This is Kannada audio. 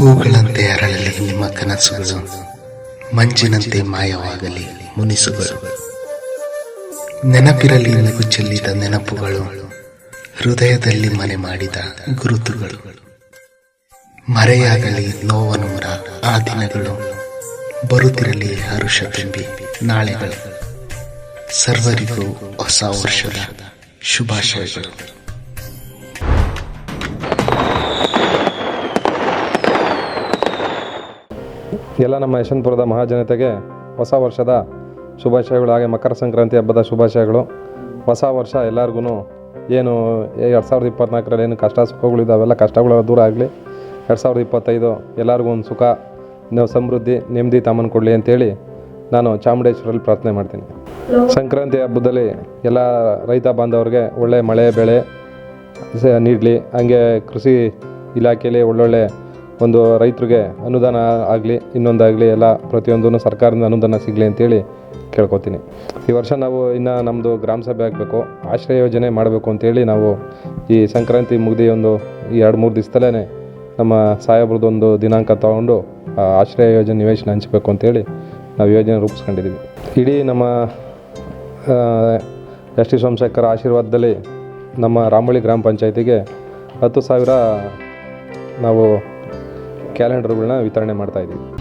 ಹೂಗಳಂತೆ ಅರಳಲಿ ನಿಮ್ಮ ಕನಸುಗಳು, ಮಂಜಿನಂತೆ ಮಾಯವಾಗಲಿ ಮುನಿಸುಗಳು. ನೆನಪಿರಲಿ ನಗು ಚೆಲ್ಲಿದ ನೆನಪುಗಳು, ಹೃದಯದಲ್ಲಿ ಮನೆ ಮಾಡಿದ ಗುರುತುಗಳು. ಮರೆಯಾಗಲಿ ನೋವನೂರ ಆ ದಿನಗಳು, ಬರುತ್ತಿರಲಿ ಹರುಷ ತುಂಬಿ ನಾಳೆಗಳು. ಸರ್ವರಿಗೂ ಹೊಸ ವರ್ಷದ ಶುಭಾಶಯಗಳು. ಎಲ್ಲ ನಮ್ಮ ಯಶವಂತಪುರದ ಮಹಾಜನತೆಗೆ ಹೊಸ ವರ್ಷದ ಶುಭಾಶಯಗಳು ಹಾಗೆ ಮಕರ ಸಂಕ್ರಾಂತಿ ಹಬ್ಬದ ಶುಭಾಶಯಗಳು. ಹೊಸ ವರ್ಷ ಎಲ್ಲರಿಗೂ ಏನು ಎರಡು ಸಾವಿರದ ಇಪ್ಪತ್ನಾಲ್ಕರಲ್ಲಿ ಏನು ಕಷ್ಟ ಸುಖಗಳಿದೆ ಅವೆಲ್ಲ ಕಷ್ಟಗಳು ದೂರ ಆಗಲಿ. ಎರಡು ಸಾವಿರದ ಇಪ್ಪತ್ತೈದು ಎಲ್ಲರಿಗೂ ಒಂದು ಸುಖ ಸಮೃದ್ಧಿ, ನೆಮ್ಮದಿ ತಮ್ಮನ್ನು ಕೊಡಲಿ ಅಂತೇಳಿ ನಾನು ಚಾಮುಂಡೇಶ್ವರಲ್ಲಿ ಪ್ರಾರ್ಥನೆ ಮಾಡ್ತೀನಿ. ಸಂಕ್ರಾಂತಿ ಹಬ್ಬದಲ್ಲಿ ಎಲ್ಲ ರೈತ ಬಾಂಧವರಿಗೆ ಒಳ್ಳೆ ಮಳೆ, ಬೆಳೆ ನೀಡಲಿ. ಹಾಗೆ ಕೃಷಿ ಇಲಾಖೆಯಲ್ಲಿ ಒಳ್ಳೊಳ್ಳೆ ಒಂದು ರೈತರಿಗೆ ಅನುದಾನ ಆಗಲಿ, ಇನ್ನೊಂದಾಗಲಿ ಎಲ್ಲ ಪ್ರತಿಯೊಂದೂ ಸರ್ಕಾರದಿಂದ ಅನುದಾನ ಸಿಗಲಿ ಅಂತೇಳಿ ಕೇಳ್ಕೊತೀನಿ. ಈ ವರ್ಷ ನಾವು ಇನ್ನು ನಮ್ಮದು ಗ್ರಾಮ ಸಭೆ ಆಗಬೇಕು, ಆಶ್ರಯ ಯೋಜನೆ ಮಾಡಬೇಕು ಅಂತೇಳಿ ನಾವು ಈ ಸಂಕ್ರಾಂತಿ ಮುಗ್ದು ಒಂದು ಎರಡು ಮೂರು ದಿವಸದಲ್ಲೇ ನಮ್ಮ ಸಾಹೇಬ್ರದ್ದು ಒಂದು ದಿನಾಂಕ ತಗೊಂಡು ಆಶ್ರಯ ಯೋಜನೆ ನಿವೇಶನ ಹಂಚಬೇಕು ಅಂತೇಳಿ ನಾವು ಯೋಜನೆ ರೂಪಿಸ್ಕೊಂಡಿದ್ದೀವಿ ಇಡೀ ನಮ್ಮ ಎಸ್ ಟಿ ಸೋಮಶೇಖರ್ ಆಶೀರ್ವಾದದಲ್ಲಿ ನಮ್ಮ ರಾಮಳ್ಳಿ ಗ್ರಾಮ ಪಂಚಾಯತಿಗೆ ಹತ್ತು ಸಾವಿರ ನಾವು ಕ್ಯಾಲೆಂಡರ್ಗಳನ್ನ ವಿತರಣೆ ಮಾಡ್ತಾಯಿದ್ದೀವಿ